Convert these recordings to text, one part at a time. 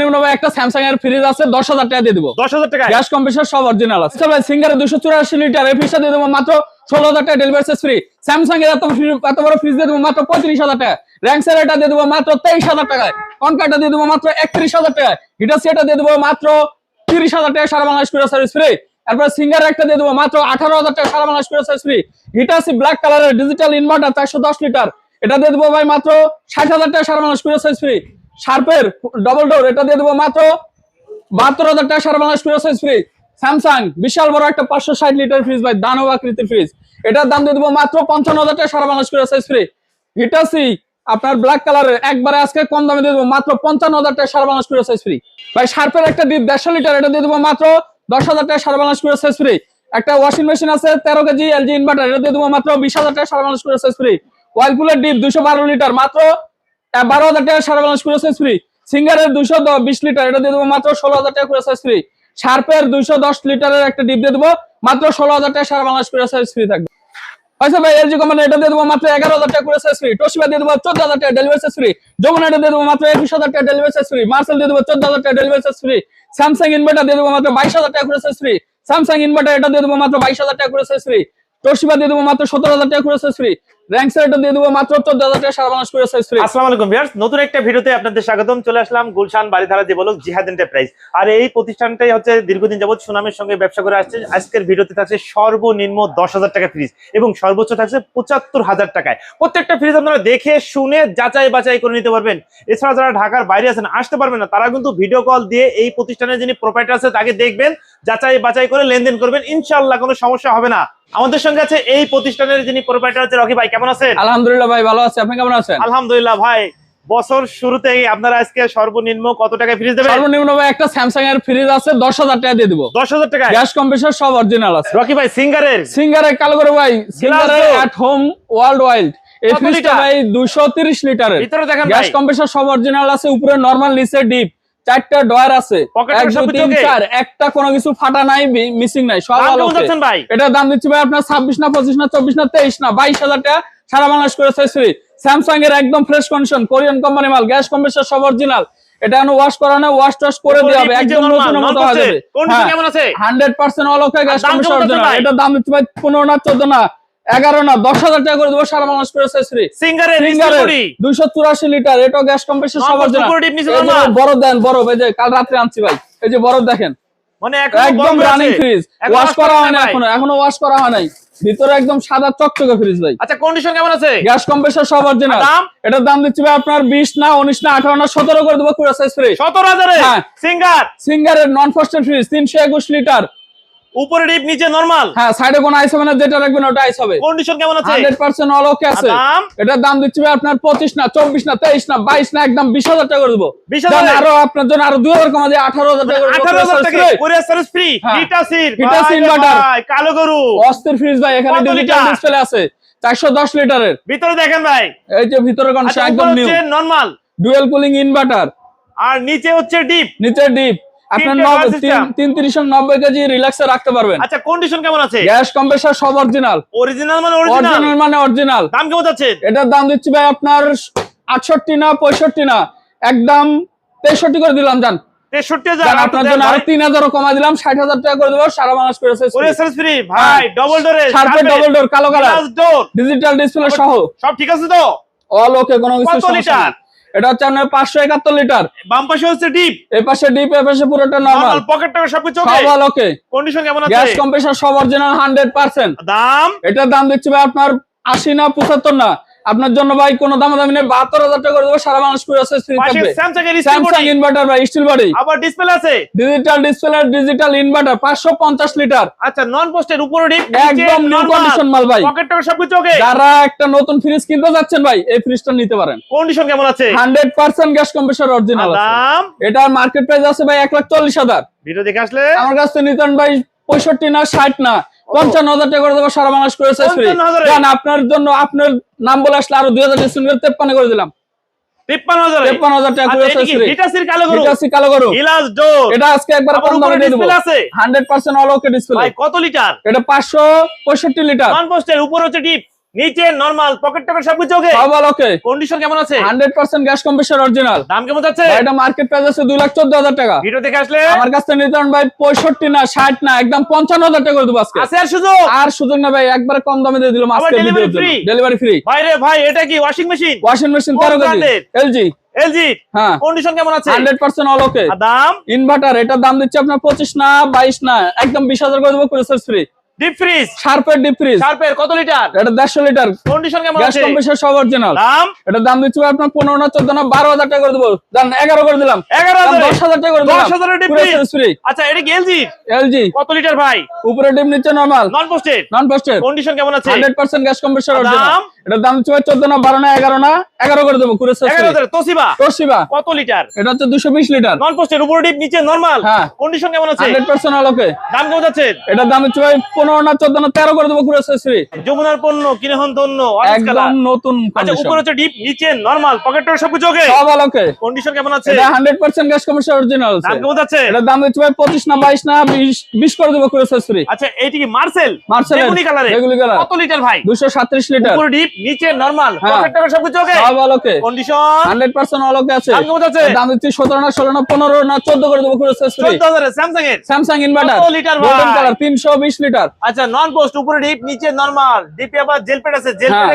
সর্বনিম্ন ভাই একটা স্যামসাং এর ফ্রিজ আছে দশ হাজার টাকা দিয়ে দিবো। দশ হাজার টাকা গ্যাস কম্প্রেসার সব অরিজিনাল আছে। ভাই সিঙ্গারে দুশো চুরাশি লিটার এই ফ্রিজটা দিয়ে দেবো মাত্র ষোলো হাজার টাকা ডেলিভারি ফ্রি স্যামসাং এর এত এত বড় ফ্রিজ দিয়ে দেবো মাত্র পঁয়ত্রিশ হাজার টাকা র্যাঙ্কসের এটা দিয়ে দেবো মাত্র তেইশ হাজার টাকায়। কনকাটা দিয়ে দেবো মাত্র একত্রিশ হাজার টাকায়। হিটাসি এটা দিয়ে দেবো মাত্র তিরিশ হাজার টাকা সারা বাংলাদেশ করে সার্ভিস ফ্রি তারপর সিঙ্গার একটা দিয়ে দেবো মাত্র আঠারো হাজার টাকা সারা বাংলাদেশ করে সার্ভিস ফ্রি হিটাসি ব্ল্যাক কালারের ডিজিটাল ইনভার্টার চারশো দশ লিটার এটা দিয়ে দেবো ভাই মাত্র ষাট হাজার টাকা সারা বাংলাদেশ সার্ভিস ফ্রি শার্পের ডবল ডোর এটা দিয়ে দেবো মাত্র বাহাত্তর হাজার টাকা সারা বাংলাদেশ করে সাইজ ফ্রিজ স্যামসাং বিশাল বড় একটা পাঁচশো ষাট লিটার ফ্রিজ ভাই দানব আকৃতির ফ্রিজ এটার দাম দিয়ে দেবো মাত্র পঞ্চান্ন হাজার টাকা সারা বাংলাদেশ করে সাইজ ফ্রি হিটাসি আপনার ব্ল্যাক কালারের একবারে আজকে কম দামে দিয়ে দেবো মাত্র পঞ্চান্ন হাজার টাকা সারা বাংলাদেশ করে সাইজ ফ্রি ভাই, শার্পের একটা ডিপ দেড়শো লিটার এটা দিয়ে দেবো মাত্র দশ হাজার টাকা সারা বাংলাদেশ করে সাইজ ফ্রি একটা ওয়াশিং মেশিন আছে, তেরো কেজি এলজি ইনভার্টার এটা দিয়ে দেবো মাত্র বিশ হাজার টাকা সারা বাংলাদেশ করে সাইজ ফ্রি ওয়াইলপুলের ডিপ দুশো বারো লিটার মাত্র বারো হাজার টাকা সারা বাংলাদেশ করে সাইজ ফ্রি সিঙ্গারের দুশো বিশ লিটার এটা দিয়ে দেবো মাত্র ষোলো হাজার টাকা করে সাইজ ফ্রি শার্পের দুইশো দশ লিটারের একটা ডিপ দিয়ে দেবো মাত্র ষোলো হাজার টাকা সারা বাংলাদেশ করে সাইজ ফ্রি থাকবে আচ্ছা বাইশ হাজার এটা মাত্র বাইশ হাজার টাকা ফ্রি মাত্র সতেরো হাজার টাকা ফ্রি র্যাঙ্কসার এটা দিয়ে দেবো মাত্র চোদ্দ হাজার টাকা ফ্রি আসসালামু আলাইকুম ভিউয়ার্স নতুন একটা ভিডিওতে আপনাদের স্বাগতম। চলে আসলাম গুলশান বাড়িধারা জিহাদ এন্টারপ্রাইজ আর এই প্রতিষ্ঠানটাই হচ্ছে দীর্ঘদিন যাবত সুনামের সঙ্গে ব্যবসা করে আসছে। আজকের ভিডিওতে থাকছে সর্বনিম্ন দশ হাজার টাকা ফ্রিজ এবং সর্বোচ্চ থাকছে পঁচাত্তর হাজার টাকায়। প্রত্যেকটা আপনারা দেখে, শুনে, যাচাই বাছাই করে নিতে পারবেন। এছাড়া যারা ঢাকার বাইরে আছেন, আসতে পারবেন না, তারা কিন্তু ভিডিও কল দিয়ে এই প্রতিষ্ঠানের যিনি প্রোপাইটার আছে, তাকে দেখবেন, যাচাই বাছাই করে লেনদেন করবেন। ইনশাল্লাহ কোনো সমস্যা হবে না। আমাদের সঙ্গে আছে এই প্রতিষ্ঠানের যিনি প্রোপাইটার আছে, রকি ভাই কেমন আছেন? আলহামদুলিল্লাহ ভাই ভালো আছে। আপনি কেমন আছেন? আলহামদুলিল্লাহ ভাই বছর শুরুতেই আপনারা আজকে সর্বনিম্ন কত টাকা ফ্রিজ দেবেন? সর্বনিম্ন ভাই একটা স্যামসাং এর ফ্রিজ আছে দশ হাজার টাকা দিয়ে দিবো। দশ হাজার টাকা গ্যাস কম্প্রেসার সব অরিজিনাল আছে। রকি ভাই সিঙ্গারের? সিঙ্গারে কালো করে ভাই সিঙ্গারে door। At home world wild এই ফ্রিজটা ভাই দুশো তিরিশ লিটারের। ভিতরে দেখেন গ্যাস কম্প্রেসার সব অরিজিনাল আছে উপরে নরমাল নিচে ডিপ চারটা ডয়ার আছে। একটা কোনো কিছু ফাটা নাই মিসিং নাই সব ভাই? এটার দাম দিচ্ছি ভাই আপনার ছাব্বিশ না পঁচিশ না চব্বিশ না তেইশ না বাইশ হাজার টাকা সারা বাংলাদেশ করে ফ্রি স্যামসাং এর একদম ফ্রেশ কন্ডিশন কোরিয়ান কোম্পানি মাল গ্যাস কম্প্রেসার সব অরিজিনাল এটা এখন ওয়াশ করা না ওয়াশ টাশ করে দেওয়া হবে। একদম নতুন মতো হয়ে যাবে। কোনটা কেমন আছে? হান্ড্রেড পার্সেন্ট অলকা গ্যাস দাম কেমন কম্প্রেসার এটার দাম দিচ্ছি ভাই পনেরো না চোদ্দ না। এগারো না দশ হাজার টাকা করে দেবো সারা মানুষ করে ফ্রি সিঙ্গারের সিঙ্গারের দুইশো চুরাশি লিটার এটা গ্যাস কম্প্রেসার সব Normal অরিজিনাল super deep নিচে এই যে normal। বরফ দেন বরফ এই যে কাল রাত্রে আনছি ভাই। এই যে বরফ দেখেন। মানে একদম রানিং ফ্রিজ ওয়াশ করা করা হয় না এখনও এখনও ওয়াশ করা হয় নাই। ভিতরে একদম সাদা চকচকে ফ্রিজ ভাই। আচ্ছা কন্ডিশন কেমন আছে? গ্যাস কম্প্রেসার সব অরিজিনাল দাম? এটার দাম দিচ্ছি ভাই আপনার বিশ না উনিশ না আঠারো না সতেরো করে দেবো কুড়ি সাইজ। সিঙ্গার সিঙ্গারের নন ফ্রিজ তিনশো একুশ লিটার উপরে ডিপ নিচে নরমাল হ্যাঁ সাইডে কোনো আইস হবে না যেটা রাখবেন ওটা আইস হবে। কন্ডিশন কেমন আছে? হান্ড্রেড পার্সেন্ট অল ওকে আছে। এটার দাম দিচ্ছি আপনার পঁচিশ না চব্বিশ না তেইশ না বাইশ না একদম বিশ হাজার টাকা করে দেবো। 20,000 দেন আরও আপনার জন্য আরও দুই হাজার কমা দিয়ে আঠারো হাজার টাকা করে দেবো, আঠারো হাজার কুরিয়ার টাকা কোরিয়ার সার্ভিস ফ্রি। হিটাসির হিটাসি ভাই রে inverter। ভাই, কালো গরু। অস্থির ফ্রিজ ভাই এখানে ডিজিটাল? ডিসপ্লে আছে। চারশো দশ লিটারের ভিতরে দেখেন ভাই। এই যে ভিতরে কনসা আচ্ছা একদম new normal dual cooling inverter আর নিচে হচ্ছে ডিপ নিচে ডিপ আপনার কেজি রিল্যাক্সে রাখতে পারবেন। আচ্ছা কন্ডিশন কেমন আছে? গ্যাস কম্প্রেসার সব অরিজিনাল অরিজিনাল মানে অরিজিনাল অরিজিনাল মানে অরিজিনাল দাম কেমন যাচ্ছে? এটার দাম দিচ্ছি ভাই আপনার আটষট্টি না পঁয়ষট্টি না একদম তেষট্টি করে দিলাম জান। আপনার জন্য আরও কমা দিলাম ষাট হাজার টাকা করে দেবো সারা বাংলাদেশ করেছে সার্ভিস ফ্রি ভাই হ্যাঁ। ডবল ডোরে ডবল ডোর কালো কালার ডিজিটাল ডিসপ্লে সহ। সব ঠিক আছে তো? অল ওকে কোনো কিছু সমস্যা। এটা হচ্ছে আপনার পাঁচশো একাত্তর লিটার। বাম পাশে হচ্ছে ডিপ। এই পাশে ডিপ এ পাশে পুরোটা নর্মাল পকেট টাকা সবকিছু অল ওকে কন্ডিশন কেমন গ্যাস কম্প্রেসার সব অরিজিনাল হান্ড্রেড পার্সেন্ট দাম? এটার দাম দিচ্ছি ভাই আপনার আশি না পঁচাত্তর না। আপনার জন্য ভাই কোনো দাম দামি নেই বাহাত্তর হাজার টাকা করে দেবো সারা বাংলাদেশ করে আছে স্যামসাং ইনভার্টার ভাই স্টিল বডি আবার ডিসপ্লে আছে। ডিজিটাল ডিসপ্লে ডিজিটাল ইনভার্টার পাঁচশো পঞ্চাশ লিটার আচ্ছা নন পোস্টের উপরে একদম নিউ কন্ডিশন মাল ভাই। পকেট টাকা সবকিছু ওকে যারা একটা নতুন ফ্রিজ কিনতে যাচ্ছেন ভাই এই ফ্রিজটা নিতে পারেন। কন্ডিশন কেমন আছে? Hundred percent gas compressor original দাম? এটার মার্কেট প্রাইস আছে ভাই এক লাখ চল্লিশ হাজার। ভিডিও দেখে আসলে? আমার কাছ থেকে নিতেন ভাই পঁয়ষট্টি না ষাট না। পঞ্চান্ন হাজার টাকা করে দেবো সারা বাংলাদেশ করে শেষ ফ্রি 55,000 জান আপনার জন্য আপনার নাম বলে আসলে আরও দুই হাজার ডিসকাউন্ট করে তেপ্পান্ন করে দিলাম কত লিটার? এটা পাঁচশো পঁয়ষট্টি লিটার। উপর হচ্ছে ডিপ নিচে নরমাল পকেট টকেট সবকিছু ওকে সব ওকে কন্ডিশন কেমন আছে? Hundred percent gas compressor original দাম কেমন যাচ্ছে? এটা মার্কেট প্রাইস আছে দুই লাখ চোদ্দ হাজার টাকা। ভিডিও দেখে আসলে? আমার কাছ পারেন ভাই পঁয়ষট্টি না ষাট না একদম পঞ্চান্ন হাজার টাকা করে দেবো আজকে। আছে আর সুযোগ? আর সুযোগ না ভাই একবারে কম দামে দিয়ে দিলাম আজকে delivery free? ডেলিভারি ফ্রি ভাই রে ভাই এটা কি washing machine washing machine KG. brand-এর? LG LG হ্যাঁ। কন্ডিশন কেমন আছে? হান্ড্রেড পার্সেন্ট অল ওকে আর দাম? ইনভার্টার এটার দাম দিচ্ছে আপনার পঁচিশ না বাইশ না একদম বিশ হাজার করে দেবো প্রসেস ফ্রি ডিপ ফ্রিজ শার্পের ডিপ ফ্রিজ শার্পের কত লিটার এটা দেড়শো লিটার কন্ডিশন কেমন গ্যাস কম্প্রেসর সব অরিজিনাল দাম? এটা দাম দিচ্ছি আপনার পনেরো না চোদ্দ না বারো হাজার টাকা করে দেব। জান এগারো করে দিলাম। এগারো দাম হাজার? দশ হাজার টাকা করে দশ হাজারের deep freeze? ফ্রি আচ্ছা এটা কি এলজি এলজি কত লিটার ভাই? উপরে ডিপ নিচে normal non posted non posted condition কেমন আছে? হান্ড্রেড পার্সেন্ট গ্যাস কম্প্রেসার দাম? এটার দাম হচ্ছে ভাই চোদ্দ না বারো না এগারো না এগারো করে দেবো হাজার তোসিবা? তোশিবা কত লিটার? এটা হচ্ছে দুশো বিশ লিটার। নন পোস্টেড উপর ডিপ নিচে নরমাল? হ্যাঁ। কন্ডিশন কেমন আছে? হান্ড্রেড পার্সেন্ট আলোকে। দাম কেমন যাচ্ছে? এটার দাম হচ্ছে ভাই পনেরো না চোদ্দ না তেরো করে দেবো ফ্রি যমুনার পণ্য কিনে হন ধন্য একদম নতুন আচ্ছা উপরে হচ্ছে ডিপ নিচে নরমাল পকেট সবকিছু ওকে সব আলোকে। কন্ডিশন কেমন আছে? এটা hundred percent gas compressor original দাম কেমন যাচ্ছে? এটার দাম হচ্ছে ভাই পঁচিশ না বাইশ না বিশ বিশ করে দেবো ফ্রি আচ্ছা এইটি কি মার্সেল? মার্সেল কালারে কালার কত লিটার ভাই? দুশো সাত্রিশ লিটার। উপরে ডিপ নিচে নরমাল হ্যাঁ। পকেট সবকিছু ওকে সব কন্ডিশন হান্ড্রেড পার্সেন্ট আলোকে আছে। দাম যাচ্ছে দাম দিচ্ছি সতেরো না ষোলো না পনেরো না চোদ্দ করে দেবো কুড়ি ফ্রি চোদ্দ হাজারে স্যামসাং এর স্যামসাং ইনভার্টার কত লিটার ভাই? কালার তিনশো বিশ লিটার আচ্ছা নন পোস্ট উপরে ডিপ নিচে নরমাল ডিপে আবার জেল পেট আছে। জেল হ্যাঁ।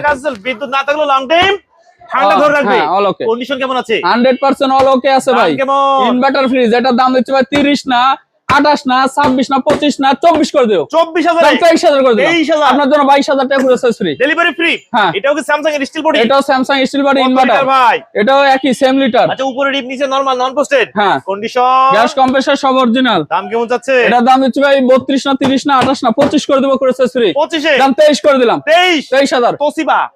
বিদ্যুৎ না থাকলেও লং টাইম ঠান্ডা ধরে রাখবে। হ্যাঁ কন্ডিশন কেমন আছে? হান্ড্রেড পার্সেন্ট অল ওকে আছে ভাই। কেমন? ইনভার্টার ফ্রিজ এটার দাম দিচ্ছে ভাই তিরিশ না আঠাশ না ছাব্বিশ না পঁচিশ না চব্বিশ করে দিও। চব্বিশ হাজার তেইশ হাজার করে দিও তেইশ হাজার। আপনার জন্য বাইশ হাজার টাকা করে ফ্রি ডেলিভারি ফ্রি হ্যাঁ। এটাও কি স্যামসাং এর স্টিল বডি এটাও স্যামসাং স্টিল বডি ইনভার্টার ভাই। এটাও একই সেম লিটার আচ্ছা উপরে ডিপ নিচে নরমাল নন পোস্টেড হ্যাঁ। কন্ডিশন গ্যাস কম্প্রেসার সব অরিজিনাল দাম কেমন যাচ্ছে? এটার দাম ভাই বত্রিশ না তিরিশ না আঠাশ না পঁচিশ করে দেবো ফ্রি পঁচিশে? দাম তেইশ করে দিলাম। তেইশ? তেইশ হাজার।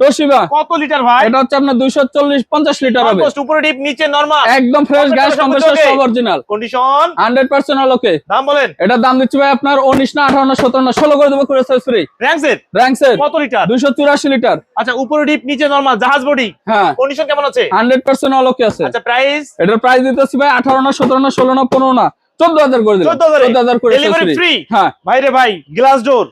তোসিবা কত লিটার ভাই? এটা হচ্ছে আপনার দুইশো চল্লিশ পঞ্চাশ লিটার নন হবে উপরে ডিপ নিচে নরমাল একদম ফ্রেশ গ্যাস কম্প্রেসার সব অরিজিনাল কন্ডিশন হান্ড্রেড পার্সেন্ট আলোকে দাম বলেন। এটার দাম দিচ্ছে ভাই আপনার উনিশ না আঠারো না সতেরো না ষোলো করে দেবো করে ফ্রি র্যাঙ্কসের র্যাঙ্কসের কত লিটার? দুইশো চুরাশি লিটার। আচ্ছা উপরে ডিপ নিচে নরমাল জাহাজ বডি হ্যাঁ। কন্ডিশন কেমন আছে? আছে। আচ্ছা প্রাইস এটার প্রাইস দিতেছি ভাই না না ষোলো না পনেরো না। চোদ্দ হাজার করে দিলাম। 14,000 করে ডেলিভারি ফ্রি হ্যাঁ। ভাই রে ভাই গ্লাস ডোর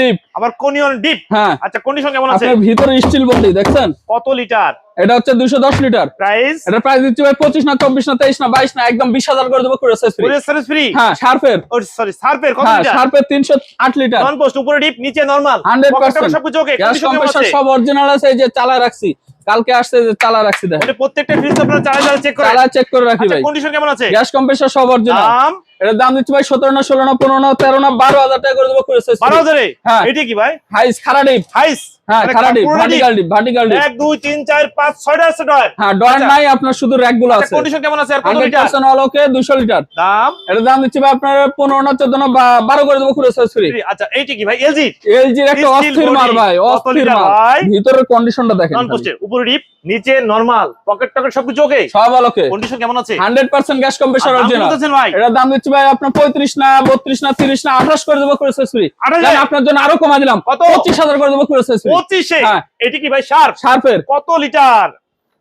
ডিপ আবার কোনিয়ন ডিপ হ্যাঁ। আচ্ছা কন্ডিশন কেমন আছে? আপনার ভিতরে স্টিল বডি দেখছেন? কত লিটার? এটা হচ্ছে দুইশো দশ লিটার। প্রাইস এটার প্রাইস দিচ্ছি ভাই পঁচিশ না চব্বিশ না তেইশ না বাইশ না একদম বিশ হাজার করে দেবো করে ফ্রি পুরো সার্ভিস ফ্রি হ্যাঁ শার্পের ও সরি সার্ফের কত হ্যাঁ লিটার? শার্পের তিনশো আট লিটার। নন পোস্ট উপরে ডিপ নিচে নরমাল 100% সবকিছু ওকে কম্প্রেসার সব অরিজিনাল আছে? এই যে চালা রাখছি। কালকে আসছে যে চালা রাখছি দেখেন। এটা প্রত্যেকটা ফ্রিজ আপনারা চালা চালা চেক করে চালা চেক করে রাখি আচ্ছা ভাই। কন্ডিশন কেমন আছে? গ্যাস কম্প্রেসার সব অরিজিনাল দাম? এটার দাম দিচ্ছি ভাই সতেরো না ষোলো না পনেরো না তেরো না বারো হাজার টাকা করে দেবো করে বারো হাজারে? হ্যাঁ। এটা কি ভাই? হাইস খারা ডিপ হাইস হ্যাঁ ডিপ পুরোটা ভার্টিকাল ডিপ ভার্টিকাল ডিপ এক দুই তিন চার পাঁচ ছয়টা আছে ডয়ার হ্যাঁ ডয়ার। নাই আপনার শুধু র্যাক আছে। কন্ডিশন কেমন আছে? আর কত লিটার পার্সেন্ট অলোকে দুশো লিটার দাম? এটার দাম দিচ্ছি ভাই আপনার পনেরো না চোদ্দ না বা- বারো করে দেবো করে ফ্রি আচ্ছা এইটা কি ভাই? এলজি এলজির একটা অস্থির মার ভাই অস্থির মার ভিতরের কন্ডিশনটা দেখেন নন পোস্টে উপরে ডিপ নিচে নরমাল পকেট টকেট সবকিছু ওকে সব আলোকে কন্ডিশন কেমন আছে? হান্ড্রেড পার্সেন্ট গ্যাস কম্প্রেসার আর দাম অরিজিনাল কত ভাই? দাম দিচ্ছি ভাই আপনার পঁয়ত্রিশ না বত্রিশ না তিরিশ না আঠাশ করে দেবো করে ফ্রি 28,000 আপনার জন্য আরও কমা দিলাম। কত? পঁচিশ হাজার করে দেবো পঁচিশে। হ্যাঁ। এটি কি ভাই শার্প? শার্পের। কত লিটার?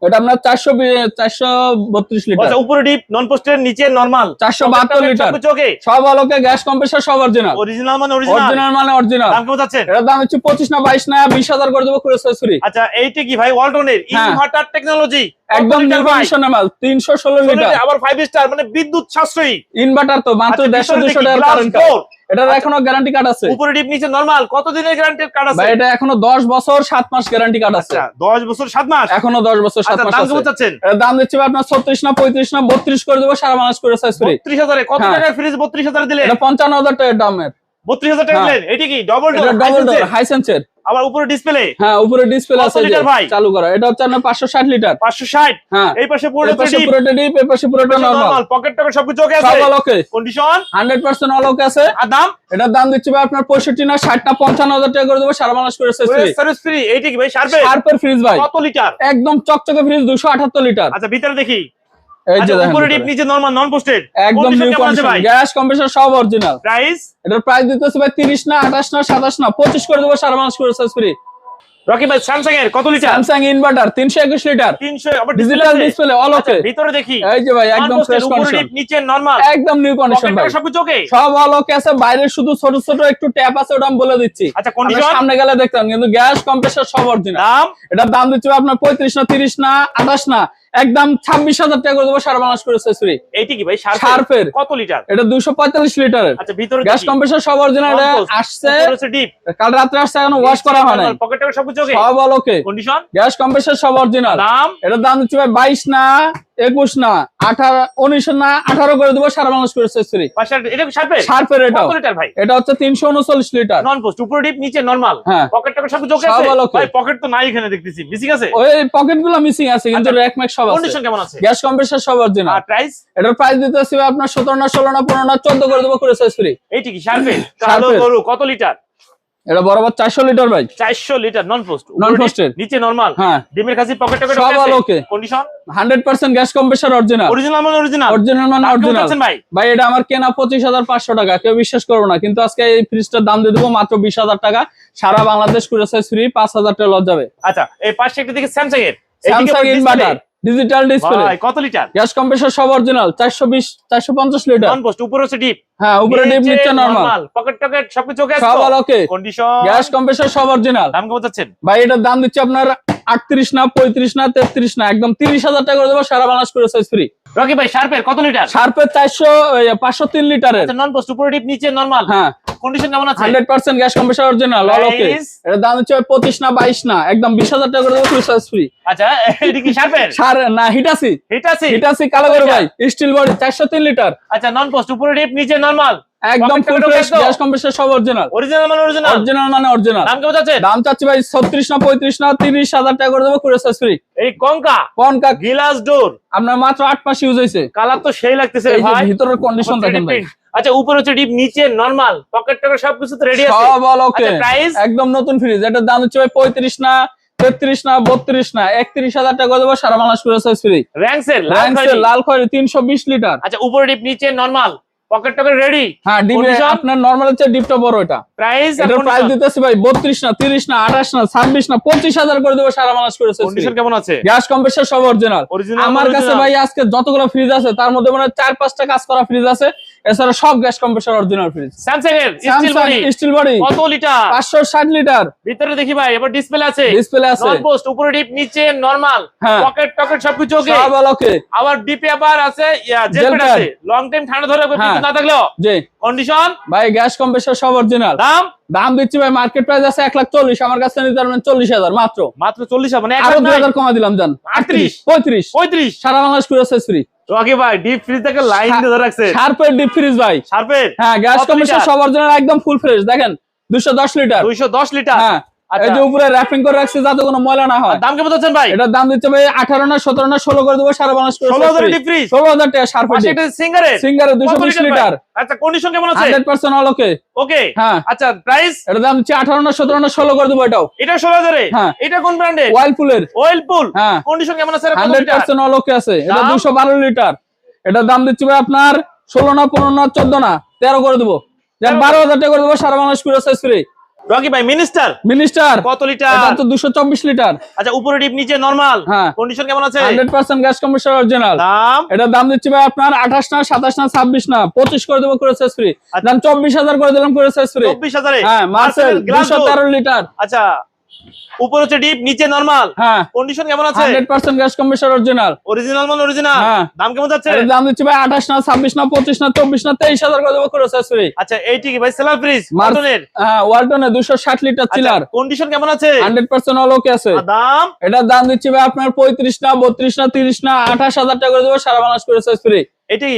এটা আপনার চারশো চারশো বত্রিশ লিটার। আচ্ছা উপরে ডিপ নন পোস্টের নিচে নরমাল 472 লিটার। চোখে। ওকে সব আলোকে গ্যাস কম্প্রেসার সব অরিজিনাল অরিজিনাল মানে অরিজিনাল অরিজিনাল মানে অরিজিনাল দাম কেমন যাচ্ছে? এটার দাম হচ্ছে পঁচিশ না বাইশ না বিশ হাজার করে দেবো আচ্ছা এইটি কি ভাই ওয়ালটনের? হ্যাঁ। Inverter technology? একদম নির্বাচনের মাল তিনশো ষোলো লিটার। আবার স্টার মানে বিদ্যুৎ সাশ্রয়ী। ইনভার্টার তো মাত্র আচ্ছা, টাকার কারেন্ট এটার এখনও গ্যারান্টি কার্ড আছে। উপরে ডিপ নিচে নরমাল কত দিনের গ্যারান্টি কার্ড আছে? ভাই এটা এখনও দশ বছর সাত মাস গ্যারান্টি কার্ড আছে। আচ্ছা দশ বছর সাত মাস? এখনও দশ বছর সাত আচ্ছা মাস দাম আছে। চাচ্ছেন? দাম দিচ্ছি আপনার ছত্রিশ না পঁয়ত্রিশ না বত্রিশ করে দেবো সারা মানুষ করে সাইজ ফ্রি হাজারে কত। টাকায় ফ্রিজ বত্রিশ হাজার দিলেন? এটা পঞ্চান্ন হাজার টাকার দামের। বত্রিশ হাজার টাকা হ্যাঁ। দিলেন এটি কি ডবল ডোর ডোর হাইসেন্সের আবার উপরে ডিসপ্লে হ্যাঁ উপরে ডিসপ্লে আছে লিটার ভাই? চালু করা। এটা হচ্ছে আপনার পাঁচশো ষাট লিটার পাঁচশো ষাট? হ্যাঁ। এই পাশে পুরো এই পাশে পুরোটা ডিপ এই পাশে পুরোটা নরমাল পকেট টকেট সবকিছু ওকে সব আছে আলোকে কন্ডিশন হান্ড্রেড পার্সেন্ট আলোকে আছে। আর দাম? এটার দাম দিচ্ছি ভাই আপনার পঁয়ষট্টি না ষাট না পঞ্চান্ন হাজার টাকা করে দেবো সারা মানুষ করে ফ্রি সার্ভিস ফ্রি এইটি কি ভাই শার্পের ফ্রিজ ভাই। কত লিটার একদম চকচকে ফ্রিজ দুশো আঠাত্তর লিটার আচ্ছা ভিতরে দেখি। এই যে আচ্ছা দেখেন উপরে ডিপ নিচে নরমাল নন পোস্টেড একদম নিউ কন্ডিশন গ্যাস কম্প্রেসার সব অরিজিনাল প্রাইস এটার প্রাইস দিতেছে ভাই তিরিশ না আঠাশ না সাতাশ না পঁচিশ করে দেবো সারা মানুষ করে সাইজ ফ্রি রকি ভাই স্যামসাং এর কত লিটার? Samsung inverter litre. তিনশো আবার ডিজিটাল ডিসপ্লে অল ওকে ভিতরে দেখি। এই যে ভাই একদম Non-post ফ্রেশ কন্ডিশন নিচে নরমাল একদম নিউ কন্ডিশন ভাই। সবকিছু ওকে সব অল ওকে আছে বাইরে শুধু ছোট ছোট একটু ট্যাপ আছে ওটা আমি বলে দিচ্ছি। আচ্ছা কন্ডিশন সামনে গেলে দেখতাম কিন্তু গ্যাস কম্প্রেসার সব অরিজিনাল দাম? এটার দাম দিচ্ছে আপনার পঁয়ত্রিশ না তিরিশ না আঠাশ না। একদম ছাব্বিশ হাজার টাকা করে দেবো সারা বাংলাদেশ করে। এইটি কি ভাই? শার্পের। কত লিটার? এটা দুশো পঁয়তাল্লিশ লিটারের। আচ্ছা ভিতরে গ্যাস কম্প্রেসার সব অরিজিনাল আসছে। কাল রাত্রে আসছে এখনও ওয়াশ করা হয় না পকেট টাকা ওকে সব ওকে কন্ডিশন গ্যাস কম্প্রেসার সব অরিজিনাল দাম? এটার দাম হচ্ছে ভাই বাইশ না একুশ না আঠারো উনিশ না আঠারো করে দেবো সারা বাংলাদেশ accessory। এটা ভাই? এটা হচ্ছে তিনশো উনচল্লিশ লিটার। নন পোস্ট উপরে ডিপ নিচে নরমাল হ্যাঁ। পকেট সব ভাই পকেট তো নাই এখানে দেখতেছি। মিসিং আছে? ওই পকেটগুলো মিসিং আছে কিন্তু আচ্ছা, র্যাক ম্যাক সব কন্ডিশন কেমন আছে? গ্যাস কম্প্রেসার সব অরিজিনাল আর প্রাইস এটার প্রাইস দিতে আসবে আপনার সতেরো না ষোলো না পনেরো না চোদ্দ করে দেবো করে ফ্রি এইটি কি শার্পের গরু কত লিটার? এটা বরাবর চারশো লিটার ভাই। চারশো লিটার নন পোস্ট Non-post এর। নিচে নরমাল হ্যাঁ। ডিমের কাছে পকেট টাকা সব condition hundred percent gas compressor original original মানে অরিজিনাল অরিজিনাল মানে অরিজিনাল ভাই? ভাই এটা আমার কেনা পঁচিশ হাজার পাঁচশো টাকা। কেউ বিশ্বাস করব না। কিন্তু আজকে এই ফ্রিজটার দাম দিয়ে দেবো মাত্র বিশ হাজার টাকা। সারা বাংলাদেশ করে ফ্রি পাঁচ হাজার টাকা লস যাবে। আচ্ছা এই পাশে একটা দিকে স্যামসাং এর। স্যামসাং ইনভার্টার ডিজিটাল ডিসপ্লে ভাই কত লিটার? গ্যাস কম্প্রেসার সব অরিজিনাল চারশো বিশ চারশো পঞ্চাশ লিটার। নন পোস্ট উপরে হচ্ছে ডিপ হ্যাঁ উপরে ডিপ নিচ্ছে নর্মাল পকেট টকেট সবকিছু ওকে সব ওকে কন্ডিশন গ্যাস কম্প্রেসার সব অরিজিনাল দাম কেমন যাচ্ছেন ভাই এটার দাম দিচ্ছে আপনার আটত্রিশ না না তেত্রিশ না একদম তিরিশ হাজার টাকা করে দেবো সারা বাংলাদেশ করে ফ্রি রকি ভাই শার্পের কত লিটার শার্পের চারশো পাঁচশো তিন লিটারের নন পোস্ট উপরে ডিপ নিচে নরমাল হ্যাঁ। কন্ডিশন কেমন আছে? Hundred percent gas compressor original all okay Price? দাম হচ্ছে পঁচিশ না বাইশ না একদম বিশ হাজার টাকা করে দেবো ক্রিসমাস ফ্রি আচ্ছা এটা কি শার্পের সার না হিটাসি হিট হিটাসি কালো করে ভাই স্টিল বডি চারশো তিন লিটার আচ্ছা নন পোস্ট উপরে ডিপ নিচে নরমাল একদম ফুল টাকা ফ্রেশ ঢোকায় গ্যাস কম্প্রেসার সব অরিজিনাল অরিজিনাল মানে অরিজিনাল অরিজিনাল মানে অরিজিনাল দাম দাম চাচ্ছি ভাই ছত্রিশ না পঁয়ত্রিশ না তিরিশ হাজার টাকা করে দেবো ক্রিসমাস ফ্রি এই কঙ্কা কোন কাক গ্লাস ডোর আপনার মাত্র আট মাস ইউজ হয়েছে। কালার তো সেই লাগতেছে এই ভাই। ভিতরের কন্ডিশন দেখেন ভাই। আচ্ছা উপরে হচ্ছে ডিপ নিচে নরমাল পকেট টকেট সবকিছু তো রেডি আছে। সব অল ওকে আচ্ছা প্রাইস একদম নতুন ফ্রিজ এটার দাম হচ্ছে ভাই পঁয়ত্রিশ না তেত্রিশ না বত্রিশ না একত্রিশ হাজার টাকা দেবো সারা বাংলাদেশ ফ্রি লাল খয়েরি। তিনশো বিশ লিটার। আচ্ছা উপরে ডিপ নিচে নরমাল পকেট টকেট রেডি হ্যাঁ ডিপ আপনার নরমাল হচ্ছে ডিপটা বড় এটা। প্রাইস প্রাইস দিতেছি ভাই বত্রিশ না তিরিশ না আঠাশ না ছাব্বিশ না পঁচিশ হাজার করে দেব সারা মাস করে কন্ডিশন কেমন আছে? গ্যাস কম্প্রেসর সব অরিজিনাল আমার কাছে ভাই আজকে যতগুলো ফ্রিজ আছে তার মধ্যে মনে হয় চার পাঁচটা কাজ করা ফ্রিজ আছে। এছাড়া সব gas compressor original fridge Samsung এর স্টিল বডি স্টিল বডি কত লিটার পাঁচশো ষাট লিটার ভিতরে দেখি ভাই এবার ডিসপ্লে আছে। ডিসপ্লে আছে। নন পোস্ট উপরে ডিপ নিচে নরমাল। পকেট টকেট সবকিছু ওকে সব ওকে আবার ডিপে আবার আছে আছে। লং টাইম ঠান্ডা ধরে হ্যাঁ। না থাকলেও। জি। কন্ডিশন ভাই গ্যাস কম্প্রেসার সব অরিজিনাল দাম? দাম দিচ্ছি ভাই মার্কেট প্রাইস আছে এক লাখ চল্লিশ আমার কাছে নিতে পারবেন চল্লিশ হাজার মাত্র। মাত্র চল্লিশ মানে দু আরও দুই হাজার কমা দিলাম জান। আটত্রিশ। পঁয়ত্রিশ। পঁয়ত্রিশ। সারা বাংলাদেশ ফ্রি রকি ভাই ডিপ ফ্রিজ থেকে লাইন ধরে রাখছে। শার্পের ডিপ ফ্রিজ ভাই। শার্পের হ্যাঁ গ্যাস কমিশন সবার জন্য একদম ফুল ফ্রেশ দেখেন দুশো দশ লিটার দুইশো দশ লিটার হ্যাঁ। এই যে উপরে র্যাপিং করে রাখছে যাতে কোনো ময়লা না হয়। দাম কেমন ভাই? এটার দাম দিচ্ছে ভাই আঠারো না সতেরো না ষোলো করে দেবো সারা বাংলাদেশ করে ষোলো হাজার ডিপ ফ্রিজ ষোলো টাকা শার্পের পাশে একটা সিঙ্গারের? সিঙ্গারে দুশো বিশ লিটার আচ্ছা কন্ডিশন কেমন আছে? হান্ড্রেড পার্সেন্ট অলোকে ওকে হ্যাঁ। আচ্ছা প্রাইস এটার দাম দিচ্ছে আঠারো না সতেরো না ষোলো করে দেবো এটাও। এটা ষোলো হাজারে? হ্যাঁ। এটা কোন ব্র্যান্ডের হ্যাঁ। কন্ডিশন কেমন আছে? হান্ড্রেড পার্সেন্ট অলোকে আছে। এটা দাম? দুশো বারো লিটার। এটার দাম দিচ্ছি ভাই আপনার ষোলো না পনেরো না চোদ্দ না তেরো করে দেবো। যার বারো হাজার টাকা করে দেবো সারা বাংলাদেশ করে ফ্রি রকি ভাই মিনিস্টার? মিনিস্টার কত লিটার? এটা তো দুশো চব্বিশ লিটার। আচ্ছা উপরে ডিপ নিচে নরমাল? হ্যাঁ। কন্ডিশন কেমন আছে? Hundred percent gas compressor original. দাম? এটা দাম দিচ্ছি ভাই আপনার আঠাশ না সাতাশ না ছাব্বিশ না পঁচিশ করে দেবো করে ফ্রি আচ্ছা। দাম চব্বিশ হাজার করে দিলাম করে ফ্রি 24000 এ হ্যাঁ মার্সেল গ্লাস দুশো তেরো লিটার। আচ্ছা। উপরে হচ্ছে ডিপ নিচে নরমাল হ্যাঁ। কন্ডিশন কেমন আছে? Hundred percent gas compressor original original মানে অরিজিনাল হ্যাঁ। দাম কেমন যাচ্ছে? দাম দিচ্ছি ভাই আঠাশ না ছাব্বিশ না পঁচিশ না চব্বিশ না তেইশ হাজার করে দেবো করে আচ্ছা এইটি কি ভাই সেলার ফ্রিজ মার্টনের হ্যাঁ ওয়ালটনে দুশো ষাট লিটার চিলার কন্ডিশন কেমন আছে? হান্ড্রেড পার্সেন্ট অলোকে আছে। দাম? এটার দাম দিচ্ছি ভাই আপনার পঁয়ত্রিশ না বত্রিশ না তিরিশ না আঠাশ হাজার টাকা করে দেবো সারা বাংলাদেশ করে ফ্রি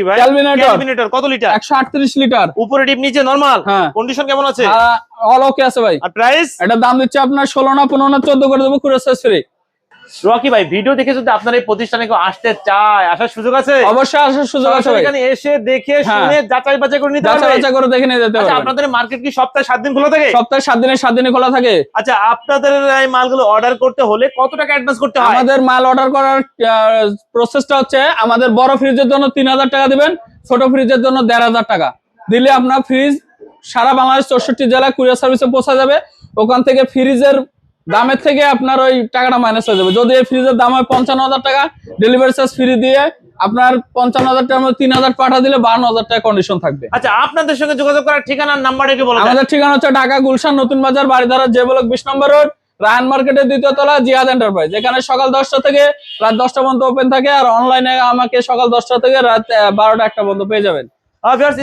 ভাই। ক্যালভিনেটর। কত লিটার? একশো আটত্রিশ লিটার। উপরে ডিপ নিচে নরমাল? হ্যাঁ। কন্ডিশন কেমন আছে? অলোকে আছে ভাই। আর প্রাইস এটার দাম দিচ্ছে আপনার ষোলো না পনেরো না চোদ্দ করে দেবো করে ফ্রি রকি ভাই ভিডিও দেখে যদি আপনার এই প্রতিষ্ঠানে কেউ আসতে চায় আসার সুযোগ আছে? অবশ্যই আসার সুযোগ আছে এখানে এসে দেখে হ্যাঁ। শুনে যাচাই বাছাই করে নিতে যাচাই বাছাই করে দেখে নিয়ে যেতে আচ্ছা আপনাদের মার্কেট কি সপ্তাহে সাত দিন খোলা থাকে? সপ্তাহে সাত দিনে সাত দিনে খোলা থাকে। আচ্ছা আপনাদের এই মালগুলো অর্ডার করতে হলে কত টাকা অ্যাডভান্স করতে হয়? আমাদের মাল অর্ডার করার প্রসেসটা হচ্ছে আমাদের বড় ফ্রিজের জন্য তিন হাজার টাকা দিবেন ছোট ফ্রিজের জন্য দেড় হাজার টাকা। দিলে আপনার ফ্রিজ সারা বাংলাদেশ চৌষট্টি জেলায় কুরিয়ার সার্ভিসে পৌঁছা যাবে। ওখান থেকে ফ্রিজের দামের থেকে আপনার ওই টাকাটা মাইনাস হয়ে যাবে। যদি এই ফ্রিজের দাম হয় পঞ্চান্ন হাজার টাকা ডেলিভারি চার্জ ফ্রি দিয়ে আপনার পঞ্চান্ন হাজার টাকার মধ্যে তিন হাজার পাঠা দিলে বান্ন হাজার টাকা কন্ডিশন থাকবে। আচ্ছা আপনাদের সঙ্গে যোগাযোগ করার ঠিকানার নাম্বার বলবেন। আমাদের ঠিকানা হচ্ছে ঢাকা গুলশান নতুন বাজার বাড়িধারা যে ব্লক বিশ নম্বর রোড রায়ন মার্কেটের দ্বিতীয় তলা জিহাদ এন্টারপ্রাইজ এখানে সকাল দশটা থেকে রাত দশটা পর্যন্ত ওপেন থাকে আর অনলাইনে আমাকে সকাল দশটা থেকে রাত বারোটা একটা পর্যন্ত পেয়ে যাবেন।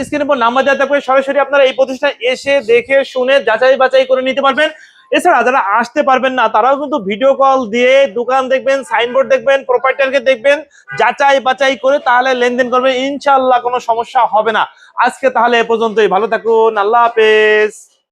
স্ক্রিনের উপর নাম্বার দেওয়া থাকবে সরাসরি আপনারা এই প্রতিষ্ঠান এসে দেখে শুনে যাচাই বাছাই করে নিতে পারবেন। এছাড়া যারা আসতে পারবেন না, তারাও কিন্তু ভিডিও কল দিয়ে দোকান দেখবেন সাইনবোর্ড দেখবেন প্রোপাইটারকে দেখবেন, যাচাই বাচাই করে তাহলে লেনদেন করবেন। ইনশাল্লাহ কোনো সমস্যা হবে না। আজকে তাহলে এ পর্যন্তই। ভালো থাকুন। আল্লাহ হাফেজ।